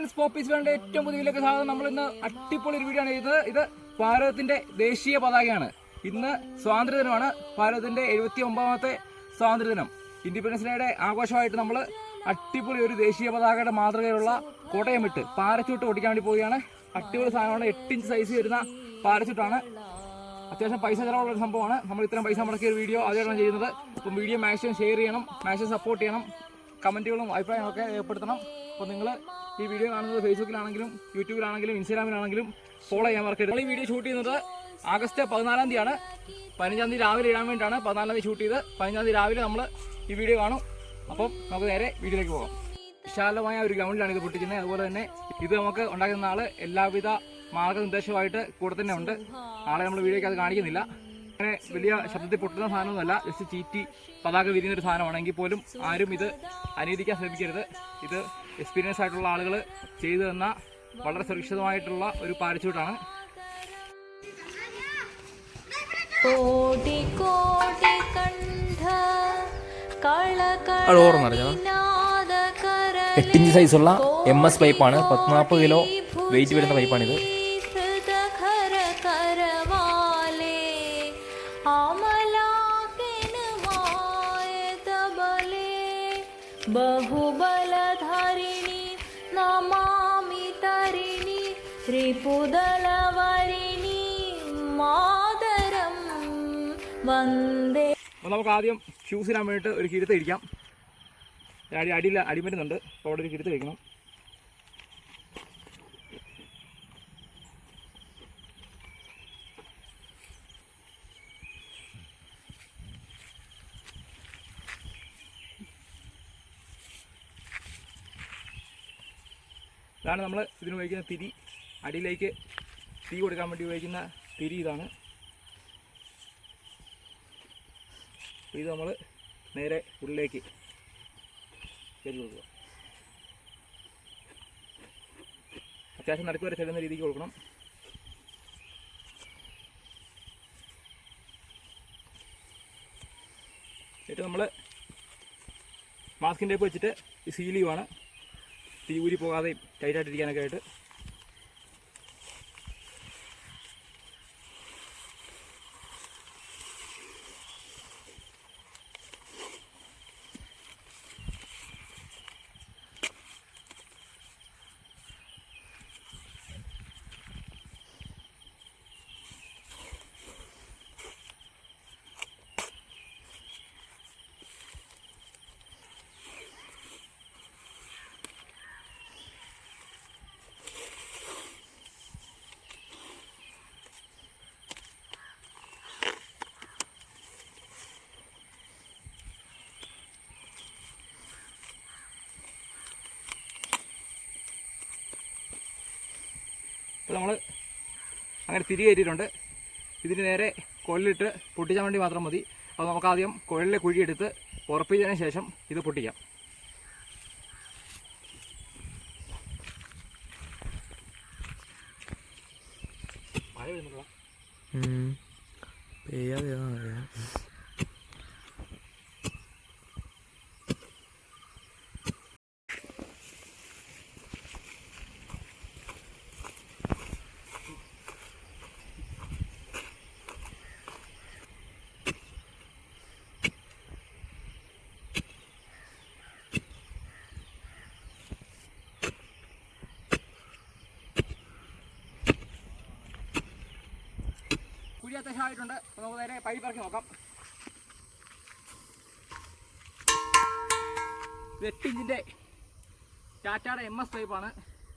Friends Popees വേണ്ട ഏറ്റവും പുതിയ സാധനം നമ്മൾ ഇന്ന് അടിപൊളി ഒരു വീഡിയോ ആണ് ചെയ്തത്. ഇത് ഭാരതത്തിന്റെ ദേശീയ പതാകയാണ്. ഇന്ന് സ്വാതന്ത്ര്യദിനമാണ്. ഭാരതത്തിന്റെ എഴുപത്തി ഒമ്പതാമത്തെ സ്വാതന്ത്ര്യദിനം. ഇൻഡിപെൻഡൻസ് ഡേയുടെ ആഘോഷമായിട്ട് നമ്മൾ അടിപൊളി ഒരു ദേശീയ പതാകയുടെ മാതൃകയിലുള്ള കോട്ടയം വിട്ട് പാരച്ചൂട്ട് ഓടിക്കാൻ വേണ്ടി പോവുകയാണ്. അടിപൊളി സാധനമാണ്. എട്ട് ഇഞ്ച് സൈസ് വരുന്ന പാരച്ചൂട്ടാണ്. അത്യാവശ്യം പൈസ ചിലവുള്ള ഒരു സംഭവമാണ്. നമ്മൾ ഇത്രയും പൈസ മുടക്കിയ ഒരു വീഡിയോ ആദ്യമായിട്ടാണ് ചെയ്യുന്നത്. അപ്പം വീഡിയോ മാക്സിമം ഷെയർ ചെയ്യണം മാക്സിമം സപ്പോർട്ട് ചെയ്യണം. കമന്റുകളും അഭിപ്രായങ്ങളൊക്കെ രേഖപ്പെടുത്തണം. അപ്പോൾ നിങ്ങൾ ഈ വീഡിയോ കാണുന്നത് ഫേസ്ബുക്കിലാണെങ്കിലും യൂട്യൂബിലാണെങ്കിലും ഇൻസ്റ്റാഗ്രാമിലാണെങ്കിലും ഫോളോ ചെയ്യാൻ മറക്കരുത്. ഈ വീഡിയോ ഷൂട്ട് ചെയ്യുന്നത് ആഗസ്റ്റ് പതിനാലാം തീയതിയാണ്. പതിനഞ്ചാം തീയതി രാവിലെ ഇടാൻ വേണ്ടിയിട്ടാണ് പതിനാലാം തീയതി ഷൂട്ട് ചെയ്ത്. പതിനഞ്ചാം തീയതി രാവിലെ നമ്മൾ ഈ വീഡിയോ കാണും. അപ്പം നമുക്ക് നേരെ വീഡിയോയിലേക്ക് പോകാം. വിശാലമായ ഒരു ഗ്രൗണ്ടിലാണ് ഇത് പൊട്ടിക്കുന്നത്. അതുപോലെ തന്നെ ഇത് നമുക്ക് ഉണ്ടാക്കുന്ന ആൾ എല്ലാവിധ മാർഗനിർദ്ദേശമായിട്ട് കൂടെ തന്നെ ഉണ്ട്. ആളെ നമ്മൾ വീഡിയോയ്ക്ക് അത് കാണിക്കുന്നില്ല. അങ്ങനെ വലിയ ശബ്ദത്തിൽ പൊട്ടുന്ന സാധനമൊന്നുമല്ല. ജസ്റ്റ് ചീറ്റി പതാക വിരിയുന്ന ഒരു സാധനമാണെങ്കിൽ പോലും ആരും ഇത് അനുവദിക്കാൻ ശ്രമിക്കരുത്. ഇത് എക്സ്പീരിയൻസ് ആയിട്ടുള്ള ആളുകൾ ചെയ്തു തന്ന വളരെ സുരക്ഷിതമായിട്ടുള്ള ഒരു ഓർമ്മ എട്ടിഞ്ച് സൈസുള്ള എം എസ് പൈപ്പാണ്. പത്ത് നാൽപ്പത് കിലോ വെയിറ്റ് വരുന്ന പൈപ്പാണിത്. നമുക്ക് ആദ്യം ഷൂസ് ഇടാൻ വേണ്ടിട്ട് ഒരു കിരുത്ത് ഇരിക്കാം അടി അടിയിൽ അടിമരുന്നുണ്ട്. അപ്പോൾ അവിടെ ഒരു കിരുത്ത് കഴിക്കണം. ഇതാണ് നമ്മൾ ഇതിന് ഇതിനുപയോഗിക്കുന്ന തിരി. അടിയിലേക്ക് തീ കൊടുക്കാൻ വേണ്ടി ഉപയോഗിക്കുന്ന തിരി ഇതാണ്. ഇത് നമ്മൾ നേരെ ഉള്ളിലേക്ക് കയറി കൊടുക്കുക. അത്യാവശ്യം നടക്കു വരെ ചെല്ലുന്ന രീതിക്ക് കൊടുക്കണം. എന്നിട്ട് നമ്മൾ മാസ്കിന്റെ ഒക്കെ വെച്ചിട്ട് ഈ സീൽ ചെയ്യുവാണ്. തീ ഊരി പോകാതെയും ടൈറ്റായിട്ടിരിക്കാനൊക്കെ ആയിട്ട്. അപ്പോൾ നമ്മൾ അങ്ങനെ തിരി കയറ്റിയിട്ടുണ്ട്. ഇതിന് നേരെ കൊല്ലിട്ട് പൊട്ടിച്ചാൽ വേണ്ടി മാത്രം മതി. അപ്പോൾ നമുക്ക് ആദ്യം കുഴലിലെ കുഴിയെടുത്ത് ഉറപ്പിച്ചതിന് ശേഷം ഇത് പൊട്ടിക്കാം. മഴ വരുന്നുണ്ടോ പെയ്യാതെ അത്യാവശ്യം ആയിട്ടുണ്ട് അപ്പോൾ നമുക്ക് നേരെ പൈപ്പ് ഇറക്കി നോക്കാം. വെട്ടിഞ്ചിന്റെ ടാറ്റയുടെ എം എസ് പൈപ്പാണ്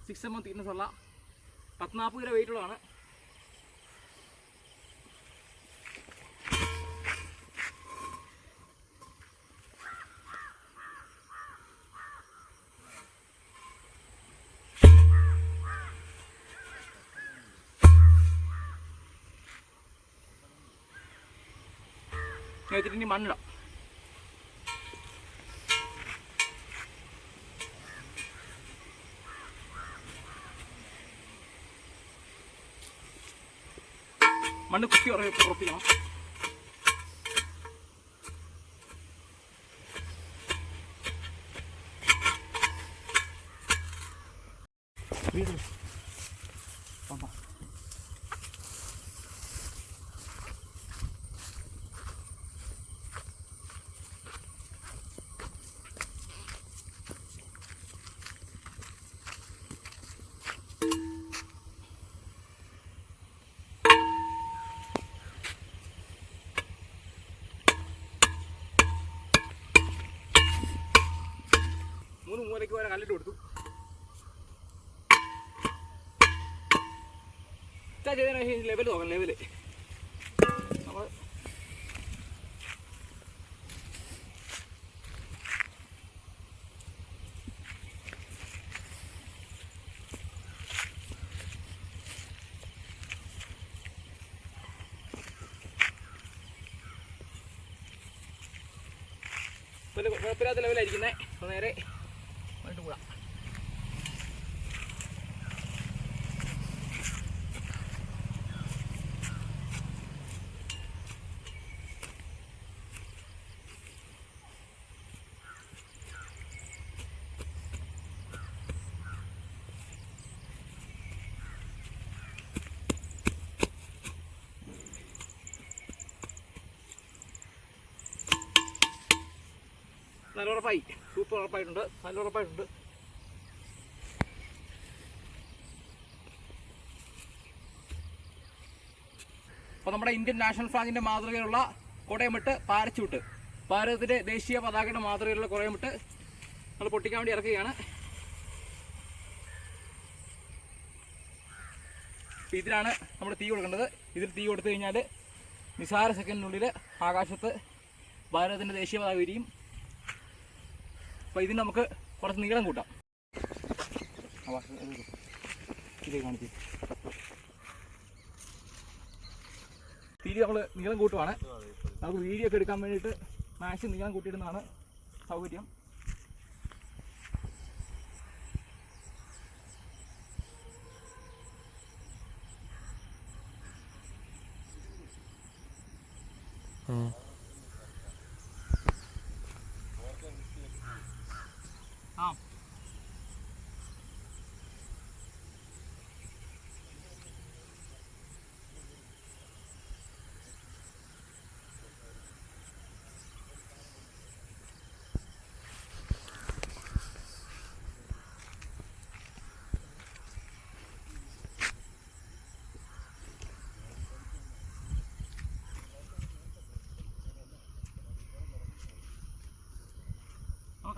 സിക്സ് എം എം തിക്നസ് ഉള്ള പത്നാൽപ്പത് കിലോ വെയിറ്റ് വെച്ചിട്ട് ഇനി മണ്ണിടാം മണ്ണ് കുത്തി ഉറ- ഉറപ്പിക്കണം മൂന്ന് മൂലയ്ക്ക് വരെ കല്ലിട്ട് കൊടുത്തു ലെവൽ നോക്കാം ലെവൽ നമ്മൾ കുഴപ്പമില്ലാത്ത ലെവലായിരിക്കുന്നേ അപ്പോൾ നേരെ നല്ല ഉറപ്പായി സൂപ്പർ ഉറപ്പായിട്ടുണ്ട്. നല്ല ഉറപ്പായിട്ടുണ്ട് അപ്പോൾ നമ്മുടെ ഇന്ത്യൻ നാഷണൽ ഫ്ലാഗിന്റെ മാതൃകയിലുള്ള കൊടയമിട്ട് പാരച്ചൂട്ട്. ഭാരതത്തിന്റെ ദേശീയ പതാകയുടെ മാതൃകയുള്ള കൊടയമിട്ട് നമ്മൾ പൊട്ടിക്കാൻ വേണ്ടി ഇറക്കുകയാണ്. ഇതിലാണ് നമ്മൾ തീ കൊടുക്കേണ്ടത്. ഇതിൽ തീ കൊടുത്തു കഴിഞ്ഞാൽ നിസാര സെക്കൻഡിനുള്ളിൽ ആകാശത്ത് ഭാരതത്തിന്റെ ദേശീയ പതാക വിരിയും. അപ്പോൾ ഇതിന് നമുക്ക് കുറച്ച് നീളം കൂട്ടാം. ഇത് തിരി നമ്മൾ നീളം കൂട്ടുവാണ്. നമുക്ക് വീഡിയോ ഒക്കെ എടുക്കാൻ വേണ്ടിയിട്ട് മാക്സിമം നീളം കൂട്ടിയിടുന്നതാണ് സൗകര്യം. ആ നമുക്ക് കത്തിക്കാൻ വേണ്ടി ഒന്ന് പൊക്കി വെക്കാം പിടി- പിടിക്കുമല്ലേ? ഉം. ഇനി അടുത്ത- അടുത്ത- ഒരു അടുത്ത് നിന്ന്. പിടി-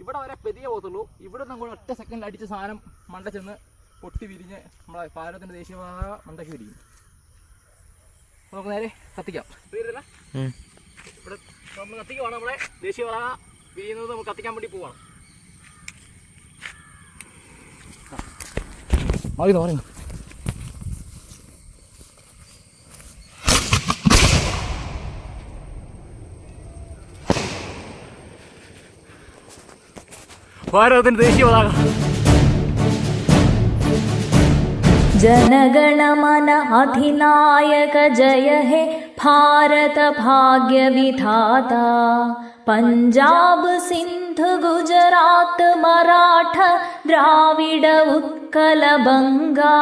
ഇവിടെ വരെ പെതിയെ പോകത്തുള്ളൂ. ഇവിടെ നിന്ന് കൂടെ ഒറ്റ സെക്കൻഡ് അടിച്ച സാധനം മണ്ട ചെന്ന് പൊട്ടി വിരിഞ്ഞ് നമ്മളെ പാലത്തിന്റെ ദേശീയപാത മണ്ടയ്ക്ക് വിരിക്കും നമുക്ക് നേരെ കത്തിക്കാം. ഇവിടെ നമ്മൾ കത്തിക്കുവാണ്. നമ്മളെ ദേശീയ പതാക വിരിയുന്നത് നമുക്ക് കത്തിക്കാൻ വേണ്ടി പോവാണ്. മാറി മാറി ഭാരതത്തിന്റെ ദേശീയ പതാക जनगणमन अधिनायक जय हे भारत भाग्य विधाता पञ्जाब सिन्ध गुजरात मराठ द्राविड उत्कल बङ्गा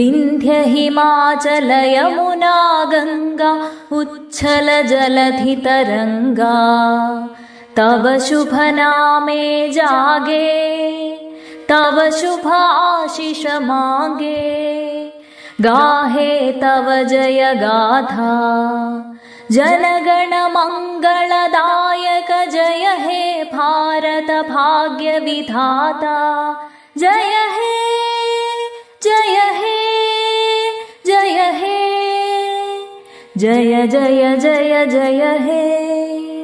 विन्ध्य हिमाचल यमुना गङ्गा उच्छल जलधितरङ्गा तव शुभ नामे जागे तव शुभाशिष मागे। गाहे तव जय गाथा जनगण मङ्गलदायक जय हे भारत भाग्य विधाता। जय हे जय हे जय हे जय जय जय जय हे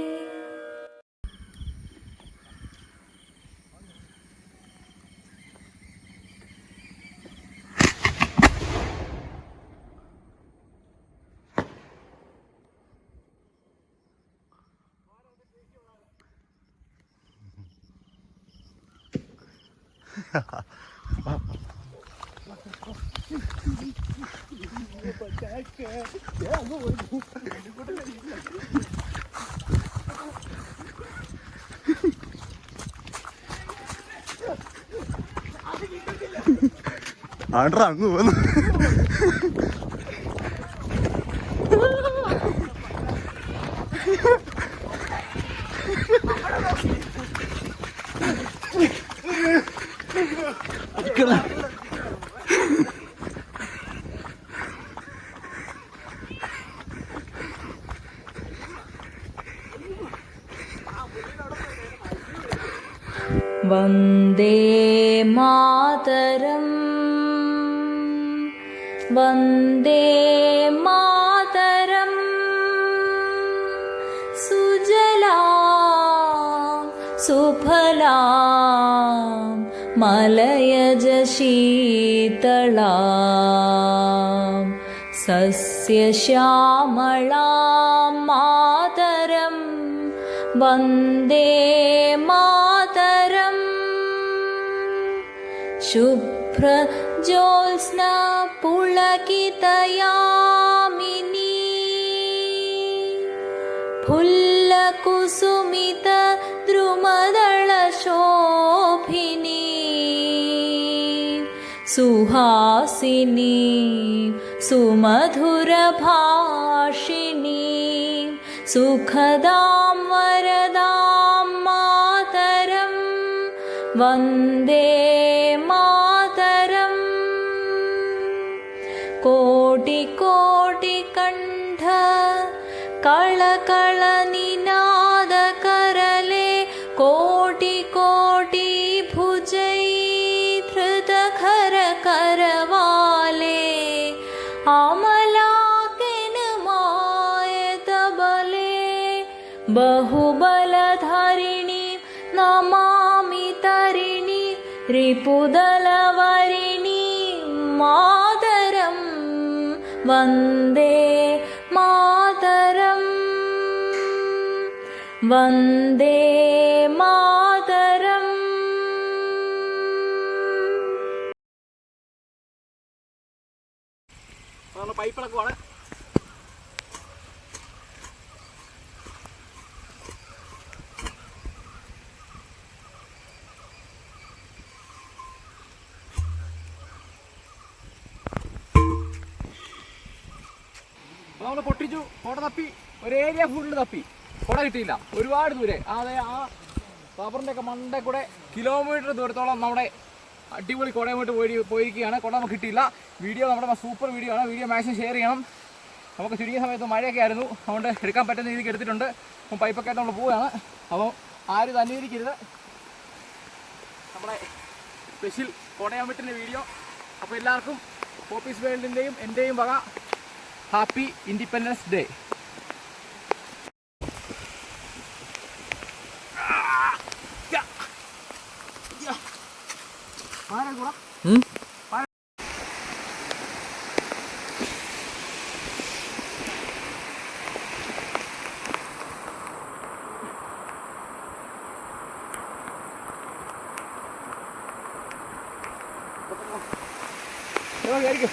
ആണ്ട്ര അങ്ങ് പോന്നു. വന്ദേ മാതരം. വന്ദേ മാതരം. സുജലാ സുഫലാ മലയജ ശീതളാ. സസ്യശ്യാമളാ മാതരം. വന്ദേ മാ शुभ्रज्योत्स्ना पुलकितयामिनी फुल्लकुसुमित द्रुमदलशोभिनी सुहासिनी सुमधुरभाषिणी सुखदां वरदां मातरं। वन्दे कोटिकोटिकण्ठ कळकळनिनादकरले कोटिकोटि भुजै धृतखरकरवाले अमलाकिनमायतबले बहुबलधारिणी नमामि तरिणि रिपुदलवरिणि मातरं वन्दे വന്ദേ മാതരം. പൊട്ടിച്ചു കോട തപ്പി ഒരു ഏരിയ ഫുള്ള് തപ്പി. കുട കിട്ടിയില്ല. ഒരുപാട് ദൂരെ. അതെ ആ റബ്ബറിന്റെ ഒക്കെ മണ്ടേ കൂടെ കിലോമീറ്റർ ദൂരത്തോളം നമ്മുടെ അടിപൊളി കുടയുമായിട്ട് പോയി പോയിരിക്കുകയാണ്. കുട നമുക്ക് കിട്ടിയില്ല. വീഡിയോ നമ്മുടെ സൂപ്പർ വീഡിയോ ആണ്. വീഡിയോ മാക്സിമം ഷെയർ ചെയ്യണം. നമുക്ക് ചുരുങ്ങിയ സമയത്ത് മഴയൊക്കെ ആയിരുന്നു. അതുകൊണ്ട് എടുക്കാൻ പറ്റുന്ന രീതിക്ക് എടുത്തിട്ടുണ്ട്. അപ്പം പൈപ്പൊക്കെ ആയിട്ട് നമ്മൾ പോവുകയാണ്. അപ്പോൾ ആരും ഇത് അന്വേഷിക്കരുത് നമ്മുടെ സ്പെഷ്യൽ കോടയാമ്പറ്റിന്റെ വീഡിയോ. അപ്പോൾ എല്ലാവർക്കും ഓഫീസ് വേൾഡിന്റെയും എന്റെയും വക. Happy independence day. ആയിരിക്കും